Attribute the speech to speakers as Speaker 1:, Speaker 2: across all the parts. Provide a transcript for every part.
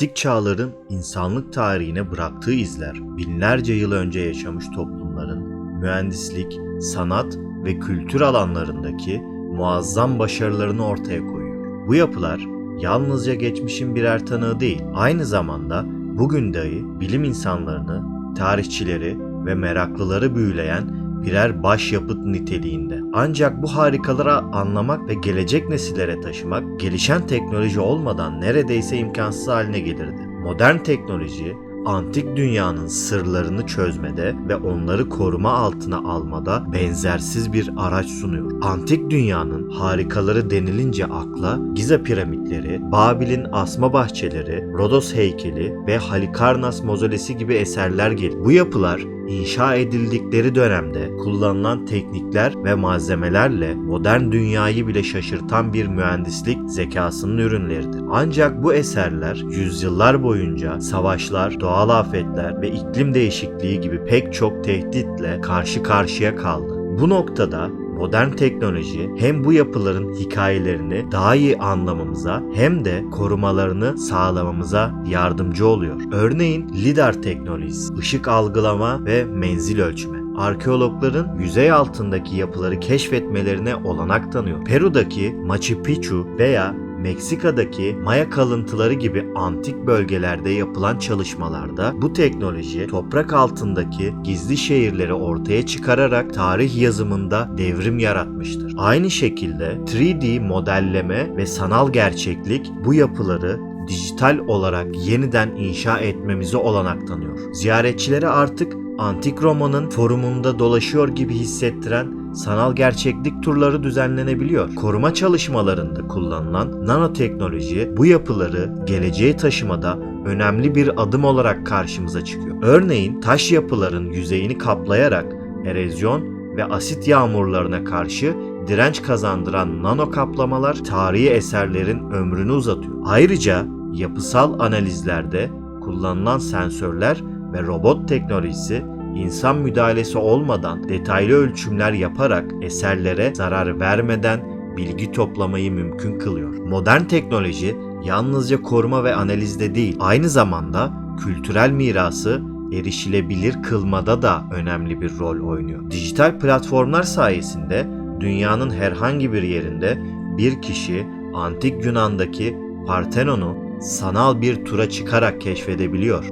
Speaker 1: Antik çağların insanlık tarihine bıraktığı izler binlerce yıl önce yaşamış toplumların mühendislik, sanat ve kültür alanlarındaki muazzam başarılarını ortaya koyuyor. Bu yapılar yalnızca geçmişin birer tanığı değil, aynı zamanda bugün dahi bilim insanlarını, tarihçileri ve meraklıları büyüleyen birer başyapıt niteliğinde. Ancak bu harikaları anlamak ve gelecek nesillere taşımak gelişen teknoloji olmadan neredeyse imkansız haline gelirdi. Modern teknoloji antik dünyanın sırlarını çözmede ve onları koruma altına almada benzersiz bir araç sunuyor. Antik dünyanın harikaları denilince akla Giza piramitleri, Babil'in asma bahçeleri, Rodos heykeli ve Halikarnas mozolesi gibi eserler gelir. Bu yapılar inşa edildikleri dönemde kullanılan teknikler ve malzemelerle modern dünyayı bile şaşırtan bir mühendislik zekasının ürünleridir. Ancak bu eserler yüzyıllar boyunca savaşlar, doğal afetler ve iklim değişikliği gibi pek çok tehditle karşı karşıya kaldı. Bu noktada modern teknoloji hem bu yapıların hikayelerini daha iyi anlamamıza hem de korumalarını sağlamamıza yardımcı oluyor. Örneğin lidar teknolojisi, ışık algılama ve menzil ölçme arkeologların yüzey altındaki yapıları keşfetmelerine olanak tanıyor. Peru'daki Machu Picchu veya Meksika'daki Maya kalıntıları gibi antik bölgelerde yapılan çalışmalarda bu teknoloji toprak altındaki gizli şehirleri ortaya çıkararak tarih yazımında devrim yaratmıştır. Aynı şekilde 3D modelleme ve sanal gerçeklik bu yapıları dijital olarak yeniden inşa etmemize olanak tanıyor. Ziyaretçilere artık antik Roma'nın forumunda dolaşıyor gibi hissettiren sanal gerçeklik turları düzenlenebiliyor. Koruma çalışmalarında kullanılan nanoteknoloji bu yapıları geleceğe taşımada önemli bir adım olarak karşımıza çıkıyor. Örneğin taş yapıların yüzeyini kaplayarak erozyon ve asit yağmurlarına karşı direnç kazandıran nano kaplamalar tarihi eserlerin ömrünü uzatıyor. Ayrıca yapısal analizlerde kullanılan sensörler ve robot teknolojisi insan müdahalesi olmadan detaylı ölçümler yaparak eserlere zarar vermeden bilgi toplamayı mümkün kılıyor. Modern teknoloji yalnızca koruma ve analizde değil, aynı zamanda kültürel mirası erişilebilir kılmada da önemli bir rol oynuyor. Dijital platformlar sayesinde dünyanın herhangi bir yerinde bir kişi antik Yunan'daki Partenon'u sanal bir tura çıkarak keşfedebiliyor.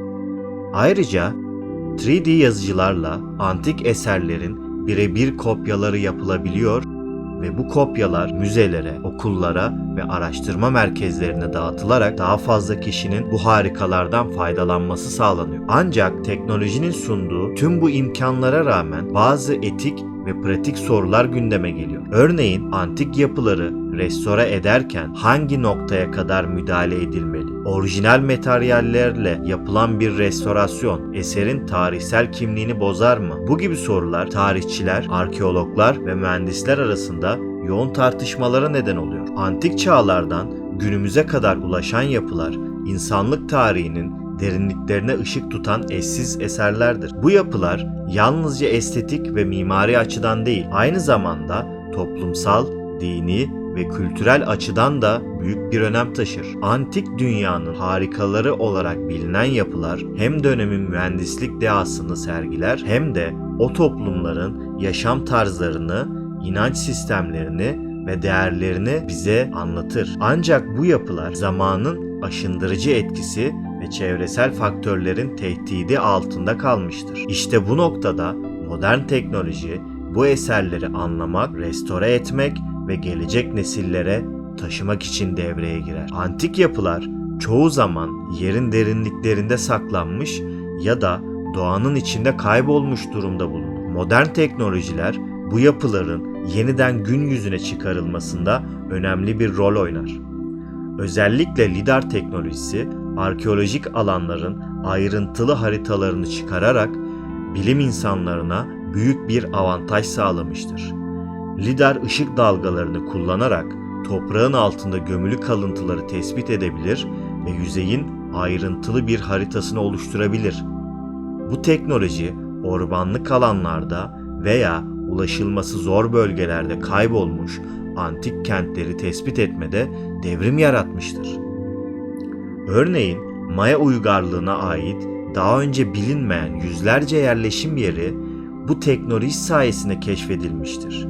Speaker 1: Ayrıca 3D yazıcılarla antik eserlerin birebir kopyaları yapılabiliyor ve bu kopyalar müzelere, okullara ve araştırma merkezlerine dağıtılarak daha fazla kişinin bu harikalardan faydalanması sağlanıyor. Ancak teknolojinin sunduğu tüm bu imkanlara rağmen bazı etik ve pratik sorular gündeme geliyor. Örneğin antik yapıları restore ederken hangi noktaya kadar müdahale edilmeli? Orijinal materyallerle yapılan bir restorasyon eserin tarihsel kimliğini bozar mı? Bu gibi sorular tarihçiler, arkeologlar ve mühendisler arasında yoğun tartışmalara neden oluyor. Antik çağlardan günümüze kadar ulaşan yapılar insanlık tarihinin derinliklerine ışık tutan eşsiz eserlerdir. Bu yapılar yalnızca estetik ve mimari açıdan değil, aynı zamanda toplumsal, dini ve kültürel açıdan da büyük bir önem taşır. Antik dünyanın harikaları olarak bilinen yapılar hem dönemin mühendislik dehasını sergiler hem de o toplumların yaşam tarzlarını, inanç sistemlerini ve değerlerini bize anlatır. Ancak bu yapılar zamanın aşındırıcı etkisi ve çevresel faktörlerin tehdidi altında kalmıştır. İşte bu noktada modern teknoloji bu eserleri anlamak, restore etmek ve gelecek nesillere taşımak için devreye girer. Antik yapılar çoğu zaman yerin derinliklerinde saklanmış ya da doğanın içinde kaybolmuş durumda bulunur. Modern teknolojiler bu yapıların yeniden gün yüzüne çıkarılmasında önemli bir rol oynar. Özellikle lidar teknolojisi arkeolojik alanların ayrıntılı haritalarını çıkararak bilim insanlarına büyük bir avantaj sağlamıştır. Lidar ışık dalgalarını kullanarak toprağın altında gömülü kalıntıları tespit edebilir ve yüzeyin ayrıntılı bir haritasını oluşturabilir. Bu teknoloji ormanlık alanlarda veya ulaşılması zor bölgelerde kaybolmuş antik kentleri tespit etmede devrim yaratmıştır. Örneğin Maya uygarlığına ait daha önce bilinmeyen yüzlerce yerleşim yeri bu teknoloji sayesinde keşfedilmiştir.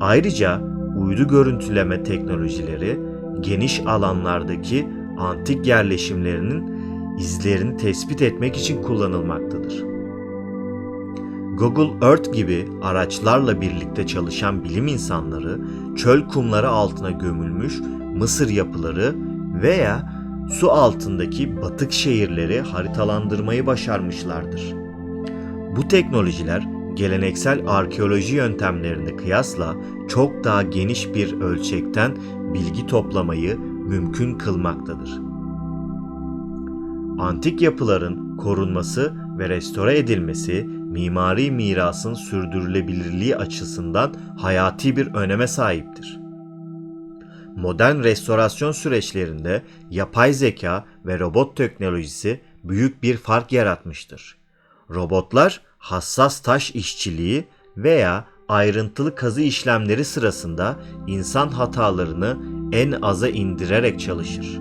Speaker 1: Ayrıca uydu görüntüleme teknolojileri geniş alanlardaki antik yerleşimlerinin izlerini tespit etmek için kullanılmaktadır. Google Earth gibi araçlarla birlikte çalışan bilim insanları çöl kumları altına gömülmüş Mısır yapıları veya su altındaki batık şehirleri haritalandırmayı başarmışlardır. Bu teknolojiler geleneksel arkeoloji yöntemlerine kıyasla çok daha geniş bir ölçekten bilgi toplamayı mümkün kılmaktadır. Antik yapıların korunması ve restore edilmesi mimari mirasın sürdürülebilirliği açısından hayati bir öneme sahiptir. Modern restorasyon süreçlerinde yapay zeka ve robot teknolojisi büyük bir fark yaratmıştır. Robotlar hassas taş işçiliği veya ayrıntılı kazı işlemleri sırasında insan hatalarını en aza indirerek çalışır.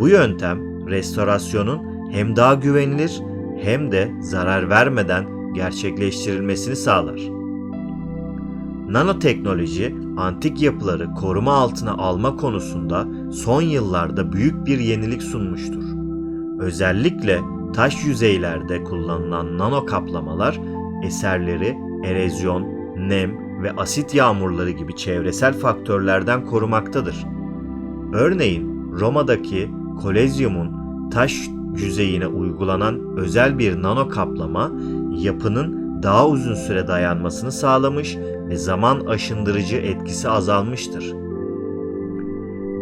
Speaker 1: Bu yöntem restorasyonun hem daha güvenilir hem de zarar vermeden gerçekleştirilmesini sağlar. Nanoteknoloji, antik yapıları koruma altına alma konusunda son yıllarda büyük bir yenilik sunmuştur. Özellikle taş yüzeylerde kullanılan nano kaplamalar eserleri erozyon, nem ve asit yağmurları gibi çevresel faktörlerden korumaktadır. Örneğin Roma'daki Kolezyum'un taş yüzeyine uygulanan özel bir nano kaplama yapının daha uzun süre dayanmasını sağlamış ve zaman aşındırıcı etkisi azalmıştır.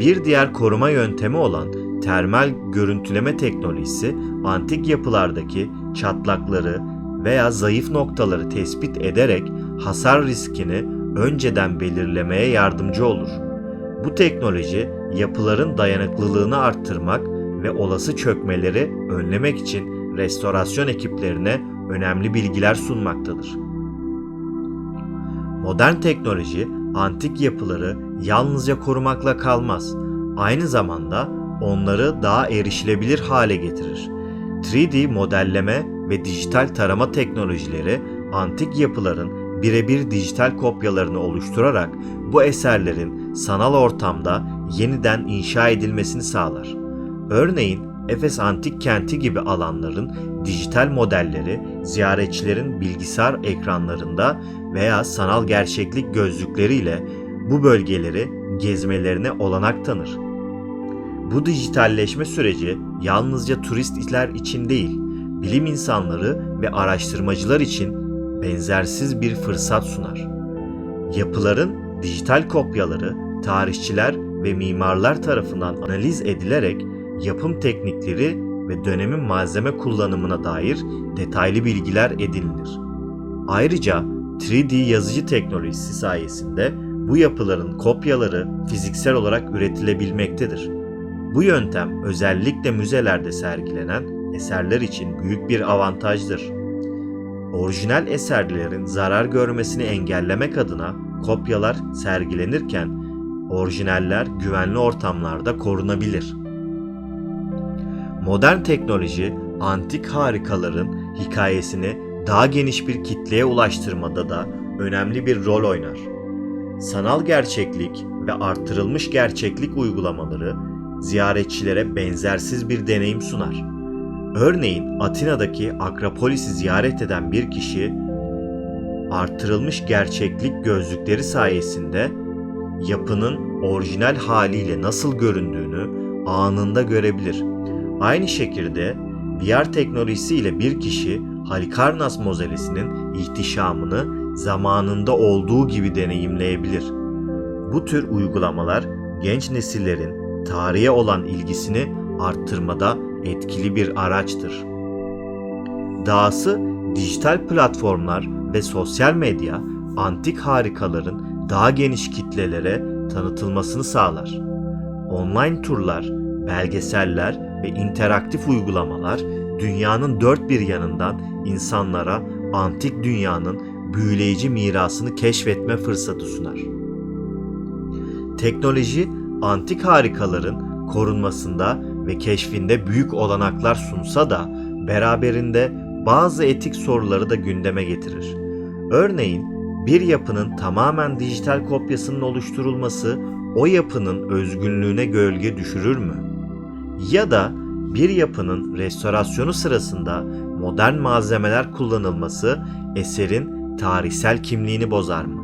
Speaker 1: Bir diğer koruma yöntemi olan termal görüntüleme teknolojisi antik yapılardaki çatlakları veya zayıf noktaları tespit ederek hasar riskini önceden belirlemeye yardımcı olur. Bu teknoloji yapıların dayanıklılığını arttırmak ve olası çökmeleri önlemek için restorasyon ekiplerine önemli bilgiler sunmaktadır. Modern teknoloji antik yapıları yalnızca korumakla kalmaz. Aynı zamanda onları daha erişilebilir hale getirir. 3D modelleme ve dijital tarama teknolojileri antik yapıların birebir dijital kopyalarını oluşturarak bu eserlerin sanal ortamda yeniden inşa edilmesini sağlar. Örneğin Efes Antik Kenti gibi alanların dijital modelleri ziyaretçilerin bilgisayar ekranlarında veya sanal gerçeklik gözlükleriyle bu bölgeleri gezmelerine olanak tanır. Bu dijitalleşme süreci yalnızca turistler için değil, bilim insanları ve araştırmacılar için benzersiz bir fırsat sunar. Yapıların dijital kopyaları tarihçiler ve mimarlar tarafından analiz edilerek yapım teknikleri ve dönemin malzeme kullanımına dair detaylı bilgiler edinilir. Ayrıca 3D yazıcı teknolojisi sayesinde bu yapıların kopyaları fiziksel olarak üretilebilmektedir. Bu yöntem özellikle müzelerde sergilenen eserler için büyük bir avantajdır. Orijinal eserlerin zarar görmesini engellemek adına kopyalar sergilenirken orijinaller güvenli ortamlarda korunabilir. Modern teknoloji antik harikaların hikayesini daha geniş bir kitleye ulaştırmada da önemli bir rol oynar. Sanal gerçeklik ve artırılmış gerçeklik uygulamaları ziyaretçilere benzersiz bir deneyim sunar. Örneğin Atina'daki Akropolis'i ziyaret eden bir kişi artırılmış gerçeklik gözlükleri sayesinde yapının orijinal haliyle nasıl göründüğünü anında görebilir. Aynı şekilde VR teknolojisi ile bir kişi Halikarnas mozelesinin ihtişamını zamanında olduğu gibi deneyimleyebilir. Bu tür uygulamalar genç nesillerin tarihe olan ilgisini arttırmada etkili bir araçtır. Dahası dijital platformlar ve sosyal medya antik harikaların daha geniş kitlelere tanıtılmasını sağlar. Online turlar, belgeseller ve interaktif uygulamalar dünyanın dört bir yanından insanlara antik dünyanın büyüleyici mirasını keşfetme fırsatı sunar. Teknoloji antik harikaların korunmasında ve keşfinde büyük olanaklar sunsa da beraberinde bazı etik soruları da gündeme getirir. Örneğin bir yapının tamamen dijital kopyasının oluşturulması o yapının özgünlüğüne gölge düşürür mü? Ya da bir yapının restorasyonu sırasında modern malzemeler kullanılması eserin tarihsel kimliğini bozar mı?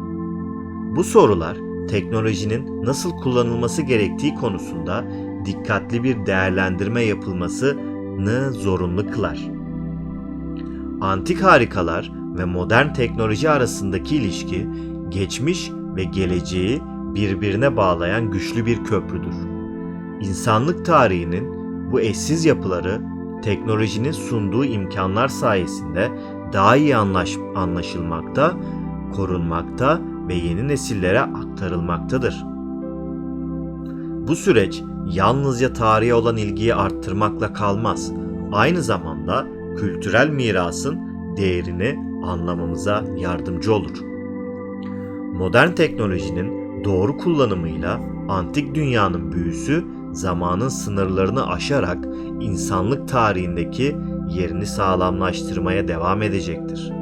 Speaker 1: Bu sorular teknolojinin nasıl kullanılması gerektiği konusunda dikkatli bir değerlendirme yapılmasını zorunlu kılar. Antik harikalar ve modern teknoloji arasındaki ilişki geçmiş ve geleceği birbirine bağlayan güçlü bir köprüdür. İnsanlık tarihinin bu eşsiz yapıları teknolojinin sunduğu imkanlar sayesinde daha iyi anlaş anlaşılmakta, korunmakta ve yeni nesillere aktarılmaktadır. Bu süreç yalnızca tarihe olan ilgiyi arttırmakla kalmaz. Aynı zamanda kültürel mirasın değerini anlamamıza yardımcı olur. Modern teknolojinin doğru kullanımıyla antik dünyanın büyüsü zamanın sınırlarını aşarak insanlık tarihindeki yerini sağlamlaştırmaya devam edecektir.